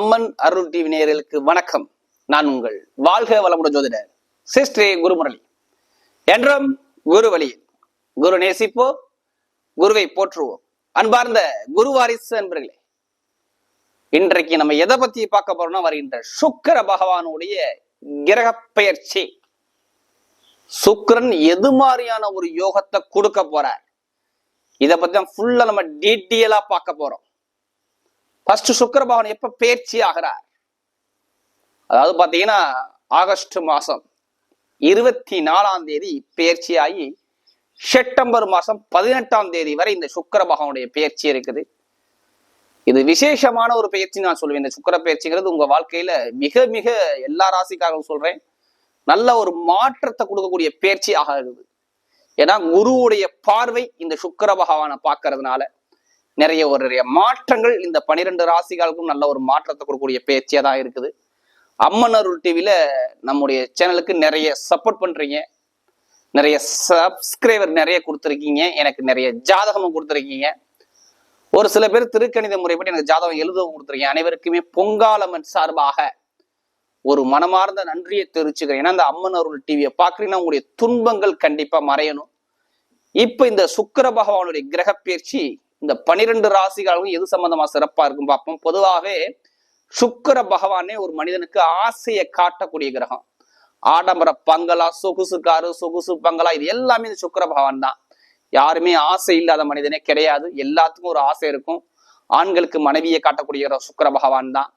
அம்மன் அருள் TV நேயர்களுக்கு வணக்கம். நான் உங்கள் வாழ்க வளமுட ஜோதிடர் சிஸ்ரீ குருமுரளி. என்றும் குரு வழியில் குரு நேசிப்போ குருவை போற்றுவோம். அன்பார்ந்த குரு வாரிசு அன்பர்களே இன்றைக்கு நம்ம எதை பத்தி பார்க்க போறோம்னா வருகின்ற சுக்கிர பகவானுடைய கிரக பெயர்ச்சி. சுக்கரன் எது மாதிரியான ஒரு யோகத்தை கொடுக்க போறார்? இதை பத்தி தான் ஃபுல்லா நம்ம டீட்டெயிலா பார்க்க போறோம். ஃபர்ஸ்ட் சுக்கர பகவான் எப்ப பேர்ச்சி ஆகிறார்? அதாவது பாத்தீங்கன்னா ஆகஸ்ட் மாசம் இருபத்தி நாலாம் தேதி பேர்ச்சி ஆகி செப்டம்பர் மாசம் பதினெட்டாம் தேதி வரை இந்த சுக்கிர பகவானுடைய பேர்ச்சி இருக்குது. இது விசேஷமான ஒரு பயிற்சி நான் சொல்லுவேன் இந்த சுக்கிர பயிற்சிங்கிறது உங்க வாழ்க்கையில மிக மிக எல்லா ராசிக்காகவும் சொல்றேன். நல்ல ஒரு மாற்றத்தை கொடுக்கக்கூடிய பயிற்சி ஆகிறது. ஏன்னா குருவுடைய பார்வை இந்த சுக்கிர பகவானை பார்க்கறதுனால. நிறைய ஒரு நிறைய மாற்றங்கள் இந்த பனிரெண்டு ராசிகளுக்கும் நல்ல ஒரு மாற்றத்தை கொடுக்கக்கூடிய பேச்சியா தான் இருக்குது. அம்மன் அருள் டிவியில நம்முடைய சேனலுக்கு நிறைய சப்போர்ட் பண்றீங்க. நிறைய சப்ஸ்கிரைபர் நிறைய கொடுத்துருக்கீங்க. எனக்கு நிறைய ஜாதகமும் கொடுத்துருக்கீங்க. ஒரு சில பேர் திருக்கணித முறைப்படி எனக்கு ஜாதகம் எழுதவும் கொடுத்துருக்கீங்க. அனைவருக்குமே பொங்காலம்மன் சார்பாக ஒரு மனமார்ந்த நன்றியை தெரிவிச்சுக்கிறேன். ஏன்னா இந்த அம்மன் அருள் டிவியை பார்க்குறீங்கன்னா உங்களுடைய துன்பங்கள் கண்டிப்பாக மறையணும். இப்போ இந்த சுக்கர பகவானுடைய கிரக பயிற்சி இந்த பனிரெண்டு ராசிகளும் எது சம்பந்தமா சிறப்பா இருக்கும் பார்ப்போம். பொதுவாகவே சுக்கிர பகவானே ஒரு மனிதனுக்கு ஆசையை காட்டக்கூடிய கிரகம். ஆடம்பர பங்களா சொகுசு காரு சொகுசு பங்களா இது எல்லாமே இந்த சுக்கிர பகவான் தான். யாருமே ஆசை இல்லாத மனிதனே கிடையாது. எல்லாத்துக்கும் ஒரு ஆசை இருக்கும். ஆண்களுக்கு மனைவியை காட்டக்கூடிய கிரகம் சுக்கிர பகவான் தான்.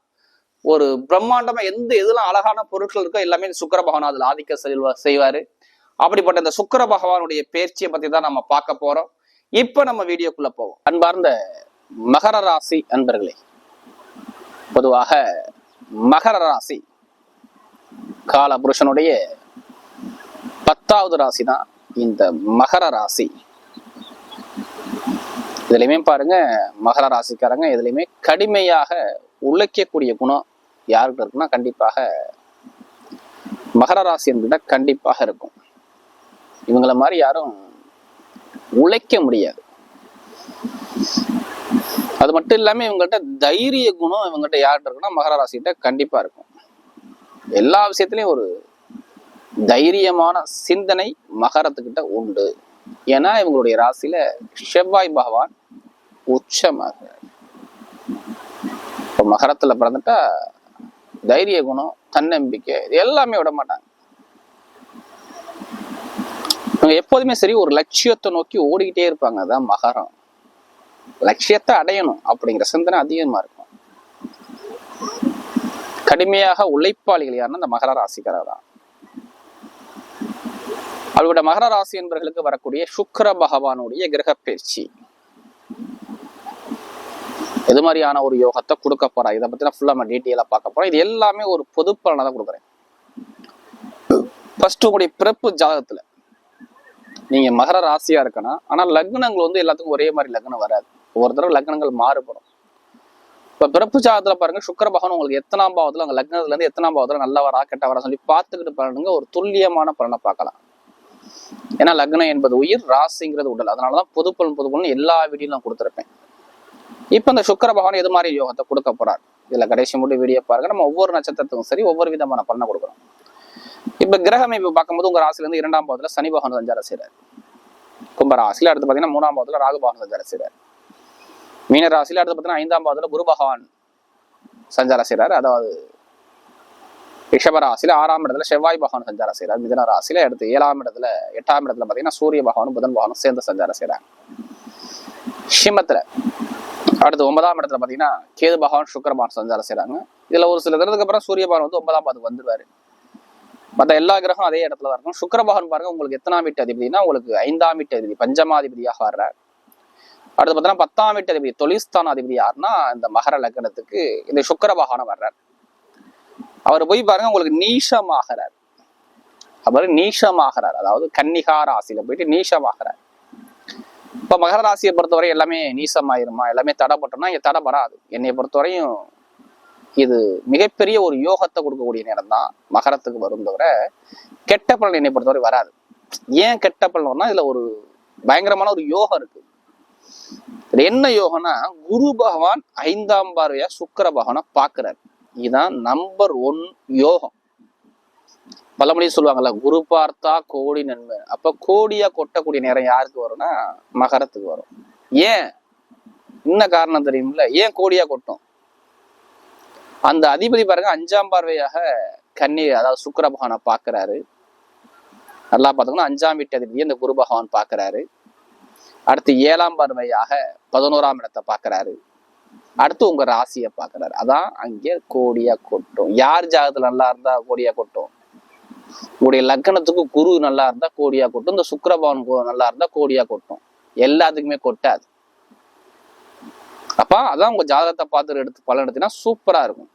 ஒரு பிரம்மாண்டமா எந்த எதுலாம் அழகான பொருட்கள் இருக்கோ எல்லாமே இந்த சுக்கிர பகவான் அதில் ஆதிக்க செல்வா செய்வாரு. அப்படிப்பட்ட இந்த சுக்கிர பகவானுடைய பேர்ச்சியை பத்தி தான் நம்ம பார்க்க போறோம். இப்ப நம்ம வீடியோக்குள்ள போவோம். அன்பார்ந்த மகர ராசி அன்பர்களே பொதுவாக மகர ராசி கால புருஷனுடைய பத்தாவது ராசி தான் இந்த மகர ராசி. இதுலயுமே பாருங்க மகர ராசிக்காரங்க இதுலயுமே கடுமையாக உழைக்கக்கூடிய குணம் யாருக்கு இருக்குன்னா கண்டிப்பாக மகர ராசி என்பதுனா கண்டிப்பாக இருக்கும். இவங்கள மாதிரி யாரும் உழைக்க முடியாது. அது மட்டும் இல்லாம இவங்கள்ட்ட தைரிய குணம் இவங்ககிட்ட யார்கிட்ட இருக்குன்னா மகர ராசிகிட்ட கண்டிப்பா இருக்கும். எல்லா விஷயத்திலையும் ஒரு தைரியமான சிந்தனை மகரத்துக்கிட்ட உண்டு. ஏன்னா இவங்களுடைய ராசியில செவ்வாய் பகவான் உச்சமாக. இப்போ மகரத்துல பிறந்துட்டா தைரிய குணம் தன்னம்பிக்கை இது எல்லாமே விட மாட்டாங்க இவங்க எப்போதுமே சரி ஒரு லட்சியத்தை நோக்கி ஓடிக்கிட்டே இருப்பாங்க. அதான் மகரம். லட்சியத்தை அடையணும் அப்படிங்கிற சிந்தனை அதிகமா இருக்கும். கடுமையாக உழைப்பாளிகள் யாருன்னா இந்த மகர ராசிக்காரர் தான். அவரோட மகர ராசி என்பவர்களுக்கு வரக்கூடிய சுக்கர பகவானுடைய கிரக பயிற்சி எது மாதிரியான ஒரு யோகத்தை கொடுக்க போறா? இதை பத்தி நான் ஃபுல்லா நம்ம டீட்டெயிலா பார்க்க போறோம். இது எல்லாமே ஒரு பொது பலனை தான் கொடுக்குறேன். ஃபர்ஸ்ட் உங்களுடைய பிறப்பு ஜாதகத்துல. நீங்க மகர ராசியா இருக்கணும். ஆனா லக்னங்கள் வந்து எல்லாத்துக்கும் ஒரே மாதிரி லக்னம் வராது. ஒவ்வொரு தடவை லக்னங்கள் மாறுபடும். இப்ப பிறப்பு ஜாதத்துல பாருங்க சுக்கர பகவான் உங்களுக்கு எத்தனாம் பாவத்துல அங்க லக்னத்துல இருந்து எத்தனாம் பாவத்துல நல்லவரா கெட்டவரா சொல்லி பார்த்துக்கிட்டு பாருங்க ஒரு துல்லியமான பலனை பார்க்கலாம். ஏன்னா லக்னம் என்பது உயிர் ராசிங்கிறது உடல். அதனாலதான் பொதுப்பலன் பொதுப்பலன் எல்லா வீடியும் நான் கொடுத்துருப்பேன். இப்ப இந்த சுக்கர பகவான் எது மாதிரி யோகத்தை கொடுக்க போறார்? இதுல கடைசி முடி வீடியோ பாருங்க. நம்ம ஒவ்வொரு நட்சத்திரத்துக்கும் சரி ஒவ்வொரு விதமான பலனை கொடுக்குறோம் இப்ப கிரக அமைப்பு பார்க்கும்போது உங்க ராசில இருந்து இரண்டாம் பாவத்துல சனி பகவான் சஞ்சாரம் செய்யறாரு கும்ப ராசியில அடுத்து பாத்தீங்கன்னா மூணாம் பாவத்துல ராகு பகவான் சஞ்சாரம் செய்யறாரு மீன ராசியில அடுத்து பாத்தீங்கன்னா ஐந்தாம் பாவத்துல குரு பகவான் சஞ்சாரம் செய்யறாரு அதாவது ரிஷப ராசியில ஆறாம் இடத்துல செவ்வாய் பகவான் சஞ்சாரம் செய்யறாரு மிதன ராசியில அடுத்து ஏழாம் இடத்துல எட்டாம் இடத்துல பாத்தீங்கன்னா சூரிய பகவானும் புதன் பகவானும் சேர்ந்து சஞ்சாரம் செய்யறாங்க சிம்மத்துல அடுத்து ஒன்பதாம் இடத்துல பாத்தீங்கன்னா கேது பகவான் சுக்கர பகவான் சஞ்சாரம் செய்யறாங்க இதுல ஒரு சில தினத்துக்கு அப்புறம் சூரிய பகவான் வந்து ஒன்பதாம் பாதுக்கு வந்துருவாரு. மற்ற எல்லா கிரகம் அதே இடத்துல தான் இருக்கும். சுக்கரபகவான் பாருங்க உங்களுக்கு எத்தனாம் வீட்டு அதிபதினா உங்களுக்கு ஐந்தாம் வீட்டு அதிபதி பஞ்சமாதிபதியாக வர்றார். அடுத்து பார்த்தீங்கன்னா பத்தாம் வீட்டு அதிபதி தொழில்ஸ்தான அதிபதி யாருன்னா இந்த மகர லக்னத்துக்கு இந்த சுக்கரபகவான வர்றார். அவர் போய் பாருங்க உங்களுக்கு நீஷமாகிறார். அவர் நீஷமாகிறார். அதாவது கன்னிகா ராசியில போயிட்டு நீஷமாகிறார். இப்ப மகர ராசியை பொறுத்தவரை எல்லாமே நீசமாயிருமா எல்லாமே தடைப்பட்டோம்னா இங்க தடை வராது. என்னை பொறுத்தவரையும் இது மிகப்பெரிய ஒரு யோகத்தை கொடுக்கக்கூடிய நேரம் தான் மகரத்துக்கு வரும் தவிர கெட்ட பலன் என்னை பொறுத்தவரை வராது. ஏன் கெட்ட பலன்னா இதுல ஒரு பயங்கரமான ஒரு யோகம் இருக்கு. இது என்ன யோகம்னா குரு பகவான் ஐந்தாம் பார்வையா சுக்கர பகவானை பாக்குறாரு இதுதான் நம்பர் ஒன் யோகம். பழமொழி சொல்லுவாங்கல்ல குரு பார்த்தா கோடி நன்மை. அப்ப கோடியா கொட்டக்கூடிய நேரம் யாருக்கு வரும்னா மகரத்துக்கு வரும். ஏன்? என்ன காரணம் தெரியுமில்ல? ஏன் கோடியா கொட்டும்? அந்த அதிபதி பாருங்க அஞ்சாம் பார்வையாக கன்னி அதாவது சுக்கர பகவானை பார்க்கறாரு. நல்லா பார்த்தோம்னா அஞ்சாம் வீட்டு அதிபதி இந்த குரு பகவான் பார்க்கறாரு. அடுத்து ஏழாம் பார்வையாக பதினோராம் இடத்தை பார்க்குறாரு. அடுத்து உங்க ராசியை பார்க்குறாரு. அதான் அங்கே கோடியா கொட்டும். யார் ஜாதகத்துல நல்லா இருந்தா கோடியா கொட்டும்? உங்களுடைய லக்னத்துக்கு குரு நல்லா இருந்தா கோடியா கொட்டும். இந்த சுக்கிரபவன் கோ- நல்லா இருந்தா கோடியா கொட்டும். எல்லாத்துக்குமே கொட்டாது. அப்ப அதான் உங்க ஜாதகத்தை பார்த்து எடுத்து பலன் எடுத்தீங்கன்னா சூப்பரா இருக்கும்.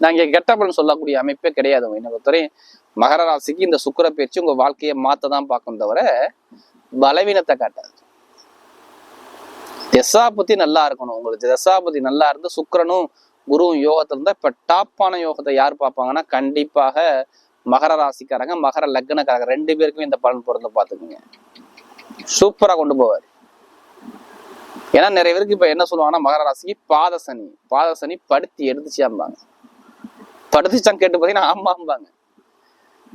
நான் இங்க சொல்லக்கூடிய அமைப்பே கிடையாது என்னை பொறுத்தவரை மகர ராசிக்கு இந்த சுக்கிர பயிற்சி உங்க வாழ்க்கையை மாத்ததான் பார்க்கும் தவிர பலவீனத்தை காட்டாது. தசாபதி நல்லா இருக்கணும். உங்களுக்கு தசாபதி நல்லா இருந்து சுக்கரனும் குருவும் யோகத்துல இருந்தா இப்ப டாப்பான யோகத்தை யார் பார்ப்பாங்கன்னா கண்டிப்பாக மகர ராசிக்காரங்க மகர லக்னக்காரங்க ரெண்டு பேருக்குமே இந்த பலன் பொருந்த பார்த்துக்குங்க. சூப்பரா கொண்டு போவார். ஏன்னா நிறைய பேருக்கு இப்ப என்ன சொல்லுவாங்கன்னா மகர ராசிக்கு பாத சனி பாத சனி படுத்தி எடுத்துச்சாம்பாங்க படுத்துச்சான்னு கேட்டு பார்த்தீங்கன்னா ஆமாம்பாங்க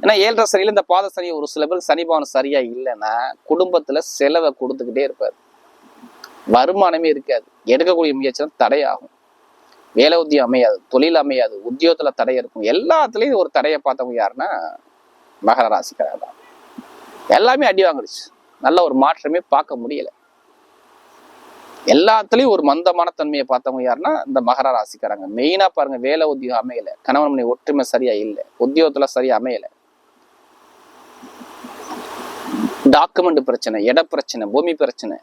ஏன்னா ஏழரை சனியில் இந்த பாத சனி ஒரு சில பேர் சனி பவன் சரியா இல்லைன்னா குடும்பத்துல செலவை கொடுத்துக்கிட்டே இருப்பார். வருமானமே இருக்காது. எடுக்கக்கூடிய முயற்சியும் தடையாகும். வேலை உத்தியம் அமையாது தொழில் அமையாது உத்தியோகத்துல தடை இருக்கும். எல்லாத்துலேயும் ஒரு தடையை பார்த்தவங்க யாருன்னா மகர ராசிக்காரர் தான். எல்லாமே அடி வாங்கிடுச்சு நல்ல ஒரு மாற்றமே பார்க்க முடியலை. எல்லாத்துலயும் ஒரு மந்தமான தன்மையை பார்த்தவங்க யாருன்னா இந்த மகர ராசிக்காரங்க. மெயினா பாருங்க வேலை உத்தியோகம் அமையல. கணவன் மணி ஒற்றுமை சரியா இல்லை. உத்தியோகத்துல சரியா அமையல. டாக்குமெண்ட் பிரச்சனை இட பிரச்சனை பூமி பிரச்சனை.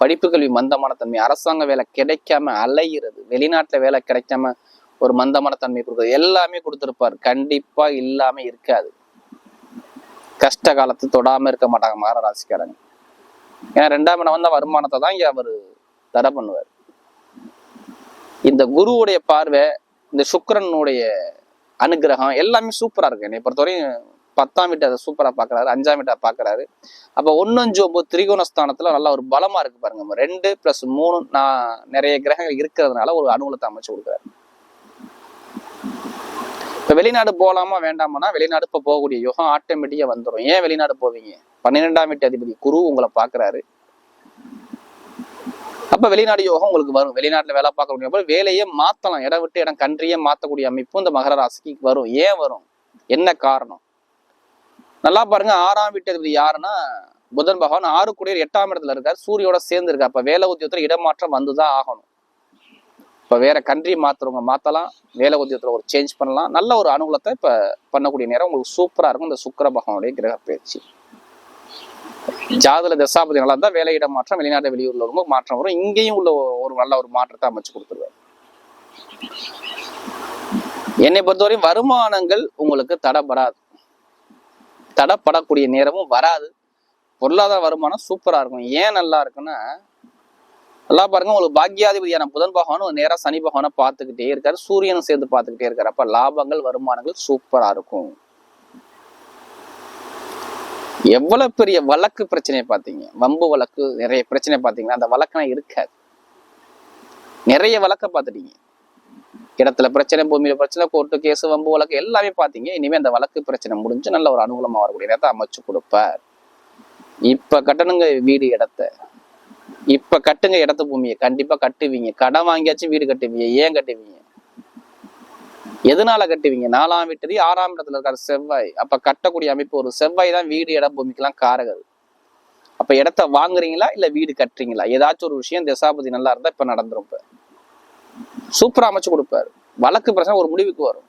படிப்பு கல்வி மந்தமான தன்மை. அரசாங்க வேலை கிடைக்காம அலையிறது. வெளிநாட்டுல வேலை கிடைக்காம ஒரு மந்தமான தன்மை கொடுக்குறது. எல்லாமே கொடுத்துருப்பார். கண்டிப்பா இல்லாம இருக்காது. கஷ்ட காலத்து தொடாம இருக்க மாட்டாங்க மகர ராசிக்காரங்க. ஏன்னா ரெண்டாம் இடம் வந்த வருமானத்தை தான் இங்க அவர் தடை பண்ணுவார். இந்த குருவுடைய பார்வை இந்த சுக்கரனுடைய அனுகிரகம் எல்லாமே சூப்பரா இருக்கு. என்னை பொறுத்தவரையும் பத்தாம் வீட்டை அதை சூப்பரா பாக்குறாரு அஞ்சாம் வீட்டை பாக்குறாரு அப்போ ஒன்னு அஞ்சு ஒம்பது திரிகோணஸ்தானத்துல நல்லா ஒரு பலமா இருக்கு பாருங்க. ரெண்டு ப்ளஸ் மூணு நான் நிறைய கிரகங்கள் இருக்கிறதுனால ஒரு அனுகூலத்தை அமைச்சு கொடுக்குறாரு. இப்போ வெளிநாடு போகலாமா வேண்டாமானா வெளிநாடு இப்போ போகக்கூடிய யுகம் ஆட்டோமேட்டிக்காக வந்துடும் ஏன் வெளிநாடு போவீங்க? பன்னிரெண்டாம் வீட்டு அதிபதி குரு உங்களை பார்க்குறாரு. அப்ப வெளிநாடு யோகம் உங்களுக்கு வரும். வெளிநாட்டுல வேலை பார்க்கக்கூடிய அப்போ வேலையே மாத்தலாம். இடம் விட்டு இடம் கன்றியே மாத்தக்கூடிய அமைப்பும் இந்த மகர ராசிக்கு வரும். ஏன் வரும்? என்ன காரணம்? நல்லா பாருங்க. ஆறாம் வீட்டு அதிபதி யாருன்னா புதன் பகவான் ஆறு கூடிய எட்டாம் இடத்துல இருக்கார். சூரியோட சேர்ந்து இருக்கா அப்ப வேலை உத்தியோகத்துல இடமாற்றம் வந்துதான் ஆகணும். இப்ப வேற கண்ட்ரி மாத்துறவங்க மாத்தலாம். வேலை உத்தியோகத்துல ஒரு சேஞ்ச் பண்ணலாம். நல்ல ஒரு அனுகூலத்தை இப்ப பண்ணக்கூடிய நேரம் உங்களுக்கு சூப்பரா இருக்கும். இந்த சுக்கர பகவானுடைய கிரக பயிற்சி ஜாதல தசாபதி நல்லா இருந்தால் வேலையிட மாற்றம் வெளிநாட்டு வெளியூர்ல ரொம்ப மாற்றம் வரும். இங்கேயும் உள்ள ஒரு நல்ல ஒரு மாற்றத்தை அமைச்சு கொடுத்துருவாரு. என்னை பொறுத்தவரையும் வருமானங்கள் உங்களுக்கு தடப்படாது. தடைப்படக்கூடிய நேரமும் வராது. பொருளாதார வருமானம் சூப்பரா இருக்கும். ஏன் நல்லா இருக்குன்னா நல்லா பாருங்க உங்களுக்கு பாக்கியாதிபதியான புதன் பகவானும் நேராக சனி பகவானை பார்த்துக்கிட்டே இருக்காரு. சூரியனும் சேர்ந்து பார்த்துக்கிட்டே இருக்காரு. அப்ப லாபங்கள் வருமானங்கள் சூப்பரா இருக்கும். எவ்வளவு பெரிய வழக்கு பிரச்சனையை பார்த்தீங்க? வம்பு வழக்கு நிறைய பிரச்சனை பார்த்தீங்கன்னா அந்த வழக்கெல்லாம் இருக்காது. நிறைய வழக்க பார்த்துட்டீங்க. இடத்துல பிரச்சனை பூமியில பிரச்சனை கோர்ட்டு கேஸ் வம்பு வழக்கு எல்லாமே பார்த்தீங்க. இனிமே அந்த வழக்கு பிரச்சனை முடிஞ்சு நல்ல ஒரு அனுகூலமாக வரக்கூடிய இடத்தை அமைச்சு கொடுப்பார். இப்ப கட்டணுங்க வீடு இடத்த. இப்ப கட்டுங்க இடத்து பூமியை. கண்டிப்பா கட்டுவீங்க. கடன் வாங்கியாச்சும் வீடு கட்டுவீங்க. ஏன் கட்டுவீங்க? எதனால கட்டுவீங்க? நாலாம் வீட்டதி ஆறாம் இடத்துல இருக்காரு செவ்வாய். அப்ப கட்டக்கூடிய அமைப்பு ஒரு செவ்வாய் தான் வீடு இடம் பூமிக்கெல்லாம் காரகது அப்ப இடத்த வாங்குறீங்களா? இல்ல வீடு கட்டுறீங்களா? ஏதாச்சும் ஒரு விஷயம் திசாபதி நல்லா இருந்தா இப்ப நடந்துரும் இப்ப. சூப்பரா அமைச்சு கொடுப்பாரு. வழக்கு பிரச்சனை ஒரு முடிவுக்கு வரும்.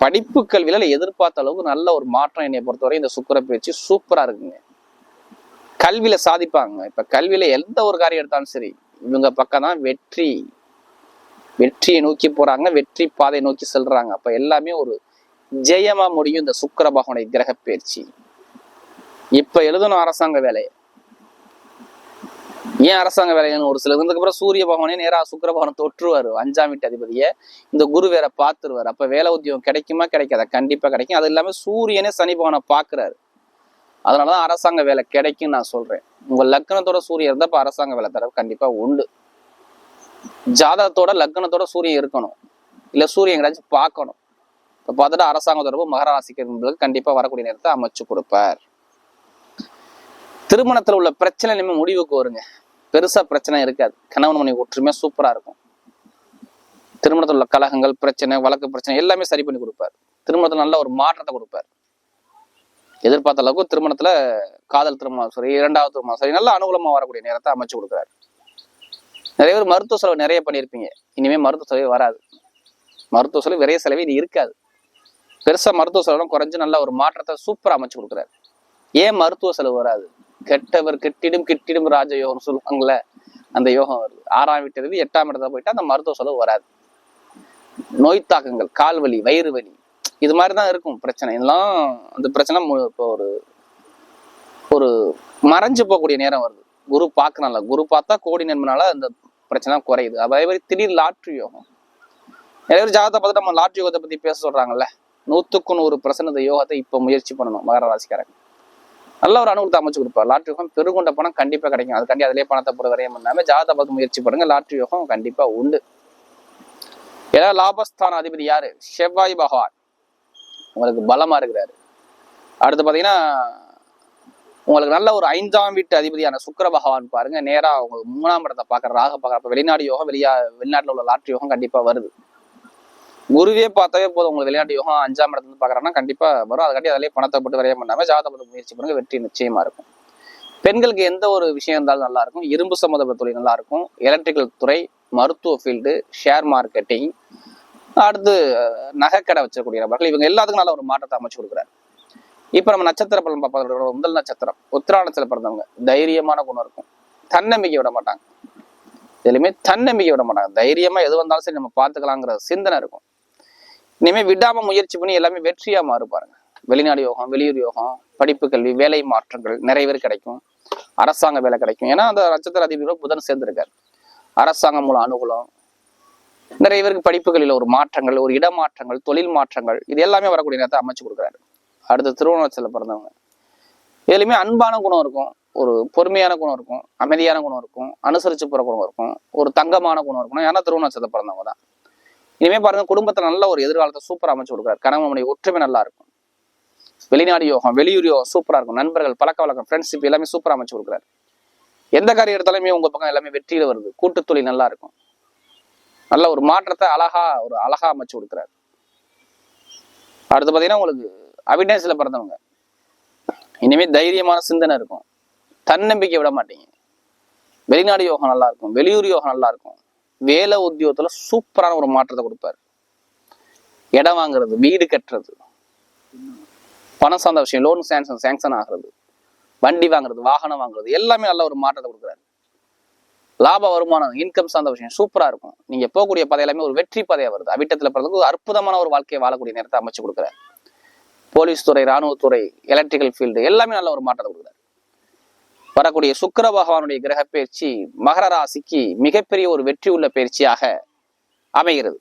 படிப்பு கல்வியில எதிர்பார்த்த அளவுக்கு நல்ல ஒரு மாற்றம் என்னை பொறுத்தவரை இந்த சுக்கர பயிற்சி சூப்பரா இருக்குங்க. கல்வியில சாதிப்பாங்க. இப்ப கல்வியில எந்த ஒரு காரியம் எடுத்தாலும் சரி இவங்க பக்கம் தான் வெற்றி. வெற்றியை நோக்கி போறாங்க வெற்றி பாதை நோக்கி செல்றாங்க. அப்ப எல்லாமே ஒரு ஜெயமா முடியும் இந்த சுக்கிர பகவானுடைய கிரக பயிற்சி. இப்ப எழுதணும் அரசாங்க வேலையை. ஏன் அரசாங்க வேலைன்னு ஒரு சில இருந்ததுக்கு அப்புறம் சூரிய பகவானே நேரா சுக்கர பகவான் தொற்றுவாரு அஞ்சாம் வீட்டு அதிபதியை. இந்த குரு வேற பார்த்துருவார். அப்ப வேலை உத்தியோகம் கிடைக்குமா கிடைக்காத? கண்டிப்பா கிடைக்கும். அது இல்லாம சூரியனே சனி பகவானை பாக்குறாரு அதனாலதான் அரசாங்க வேலை கிடைக்கும் நான் சொல்றேன். உங்க லக்னத்தோட சூரியன் இருந்தா இப்ப அரசாங்க வேலை தர கண்டிப்பா உண்டு. ஜாதகத்தோட லக்னத்தோட சூரியன் இருக்கணும். இல்ல சூரியன் எங்கேயாச்சும் பார்க்கணும். இப்போ பார்த்துட்டு அரசாங்க தொடர்பு மகராசிக்கிறவங்களுக்கு கண்டிப்பா வரக்கூடிய நேரத்தை அமைச்சு கொடுப்பார். திருமணத்துல உள்ள பிரச்சனை இனிமே முடிவுக்கு வருங்க. பெருசா பிரச்சனை இருக்காது. கணவன் மனைவி ஒற்றுமையா சூப்பரா இருக்கும். திருமணத்தில் உள்ள கலகங்கள் பிரச்சனை வழக்கு பிரச்சனை எல்லாமே சரி பண்ணி கொடுப்பார். திருமணத்துல நல்ல ஒரு மாற்றத்தை கொடுப்பார். எதிர்பார்த்த அளவுக்கு திருமணத்துல காதல் திருமணம் சரி இரண்டாவது திருமணம் சரி நல்ல அனுகூலமா வரக்கூடிய நேரத்தை அமைச்சு கொடுக்குறாரு. நிறைய பேர் மருத்துவ செலவு நிறைய பண்ணியிருப்பீங்க. இனிமேல் மருத்துவ செலவு வராது. மருத்துவ செலவு விரைய செலவு இது இருக்காது. பெருசாக மருத்துவ செலவுலாம் குறைஞ்சு நல்ல ஒரு மாற்றத்தை சூப்பராக அமைச்சு கொடுக்குறாரு. ஏன் மருத்துவ செலவு வராது? கெட்டவர் கெட்டிடும் கெட்டிடும் ராஜ யோகம் சொல்லுவாங்கல்ல அந்த யோகம் வருது. ஆறாம் வீட்டிலிருந்து எட்டாம் இடத்துல போயிட்டா அந்த மருத்துவ செலவு வராது. நோய் தாக்கங்கள் கால் வலி வயிறு வலி இது மாதிரி தான் இருக்கும் பிரச்சனை. இதெல்லாம் அந்த பிரச்சனை இப்போ ஒரு ஒரு மறைஞ்சு போகக்கூடிய நேரம் வருது. குரு பார்க்கறனால குரு பார்த்தா கோடி நண்பனால அந்த பிரச்சனை குறையுது. அதே மாதிரி திடீர் லாட்ரி யோகம். நிறைய பேர் ஜாதகத்தை பார்த்து நம்ம லாட்ரி யோகத்தை பத்தி பேச சொல்றாங்கல்ல. நூத்துக்கு நூறு பிரசன்ன இந்த யோகத்தை இப்போ முயற்சி பண்ணணும் மகர ராசிக்காரங்க. நல்ல ஒரு அனுகூலத்தை அமைச்சு கொடுப்பார் லாட்ரி யோகம் பெருகொண்ட பணம் கண்டிப்பா கிடைக்கும். அதுக்காண்டி அதிலே பணத்தை பொறுத்த வரையும் பண்ணாம ஜாதகத்தை பார்த்து முயற்சி பண்ணுங்க. லாட்ரி யோகம் கண்டிப்பா உண்டு. ஏன்னா லாபஸ்தான அதிபதி யாரு? செவ்வாய் பகவான். உங்களுக்கு பலமா இருக்கிறாரு. அடுத்து பாத்தீங்கன்னா உங்களுக்கு நல்ல ஒரு ஐந்தாம் வீட்டு அதிபதியான சுக்கர பகவான் பாருங்க. நேரா உங்களுக்கு மூணாம் இடத்தை பாக்குற ராக பாக்குறப்ப வெளிநாடு யோகம் வெளியா வெளிநாட்டுல உள்ள லாட்ரி யோகம் கண்டிப்பா வருது. குருவே பார்த்தாவே போதும். உங்களுக்கு வெளிநாட்டு யோகம் அஞ்சாம் இடத்துல இருந்து பாக்குறாங்கன்னா கண்டிப்பா வரும். அதுக்காட்டி அதிலே பணத்தை போட்டு வரைய பண்ணாம ஜாதகத்தை முயற்சி பண்ணுங்க. வெற்றி நிச்சயமா இருக்கும். பெண்களுக்கு எந்த ஒரு விஷயம் இருந்தாலும் நல்லா இருக்கும். இரும்பு சம்மந்தப்பட்ட தொழில் நல்லா இருக்கும். எலக்ட்ரிக்கல் துறை மருத்துவ ஃபீல்டு ஷேர் மார்க்கெட்டிங் அடுத்து நகைக்கடை வச்சிருக்கக்கூடிய நபர்கள். இவங்க எல்லாத்துக்கும் நல்ல ஒரு மாற்றத்தை அமைச்சு கொடுக்குறாரு. இப்ப நம்ம நட்சத்திர பலன் பார்ப்பதோட முதல் நட்சத்திரம் உத்திராணத்தில் பிறந்தவங்க. தைரியமான குணம் இருக்கும். தன்னம்பிக்கை விட மாட்டாங்க. எதுலையுமே தன்னம்பிக்கை விட மாட்டாங்க. தைரியமா எது வந்தாலும் சரி நம்ம பார்த்துக்கலாங்கிற சிந்தனை இருக்கும். இனிமே விடாம முயற்சி பண்ணி எல்லாமே வெற்றியா மாறுபாருங்க வெளிநாடு யோகம் வெளியூர் யோகம் படிப்பு கல்வி வேலை மாற்றங்கள் நிறைய பேர் கிடைக்கும். அரசாங்க வேலை கிடைக்கும். ஏன்னா அந்த நட்சத்திர அதிபதியோட புதன் சேர்ந்திருக்காரு. அரசாங்கம் மூலம் அனுகூலம். நிறைய பேருக்கு படிப்புகளில் ஒரு மாற்றங்கள் ஒரு இடமாற்றங்கள் தொழில் மாற்றங்கள் இது எல்லாமே வரக்கூடிய நேரத்தை அமைச்சு கொடுக்குறாரு. அடுத்து திருவண்ணாச்சலில் பிறந்தவங்க. இதுலையுமே அன்பான குணம் இருக்கும். ஒரு பொறுமையான குணம் இருக்கும். அமைதியான குணம் இருக்கும். அனுசரிச்சு போகிற குணம் இருக்கும். ஒரு தங்கமான குணம் இருக்கும். ஏன்னா திருவண்ணாச்சல பிறந்தவங்க தான். இனிமேல் பாருங்க குடும்பத்தில் நல்ல ஒரு எதிர்காலத்தை சூப்பராக அமைச்சு கொடுக்குறாரு. கணவனுடைய ஒற்றுமை நல்லா இருக்கும். வெளிநாடு யோகம் வெளியூர் யோகம் சூப்பராக இருக்கும். நண்பர்கள் பழக்க வழக்கம் ஃப்ரெண்ட்ஷிப் எல்லாமே சூப்பராக அமைச்சு கொடுக்குறாரு. எந்த காரியம் எடுத்தாலுமே உங்கள் பக்கம் எல்லாமே வெற்றியில் வருது. கூட்டுத்தொழில் நல்லா இருக்கும். நல்ல ஒரு மாற்றத்தை அழகா ஒரு அழகா அமைச்சு கொடுக்குறாரு. அடுத்து பார்த்தீங்கன்னா உங்களுக்கு அவிடேன்ஸ்ல பிறந்தவங்க. இனிமே தைரியமான சிந்தனை இருக்கும். தன்னம்பிக்கை விட மாட்டீங்க. வெளிநாடு யோகம் நல்லா இருக்கும். வெளியூர் யோகம் நல்லா இருக்கும். வேலை உத்தியோகத்துல சூப்பரான ஒரு மாற்றத்தை கொடுப்பாரு. இடம் வாங்குறது வீடு கட்டுறது. பணம் சார்ந்த விஷயம் லோன் சேங்ஷன் சேங்ஷன் ஆகுறது. வண்டி வாங்குறது வாகனம் வாங்குறது எல்லாமே நல்ல ஒரு மாற்றத்தை கொடுக்குறாரு. லாப வருமானம் இன்கம் சார்ந்த விஷயம் சூப்பரா இருக்கும். நீங்க போகக்கூடிய பாதை எல்லாமே ஒரு வெற்றி பாதையா வருது. அவிட்டத்துல பிறந்தது ஒரு அற்புதமான ஒரு வாழ்க்கையை வாழக்கூடிய நேரத்தை அமைச்சு கொடுக்குறாரு. போலீஸ் துறை ராணுவத்துறை எலக்ட்ரிக்கல் ஃபீல்டு எல்லாமே நல்ல ஒரு மாற்றத்தை கொடுக்குறாரு வரக்கூடிய சுக்கிர பகவானுடைய கிரக பயிற்சி மகர ராசிக்கு மிகப்பெரிய ஒரு வெற்றி உள்ள பயிற்சியாக அமைகிறது.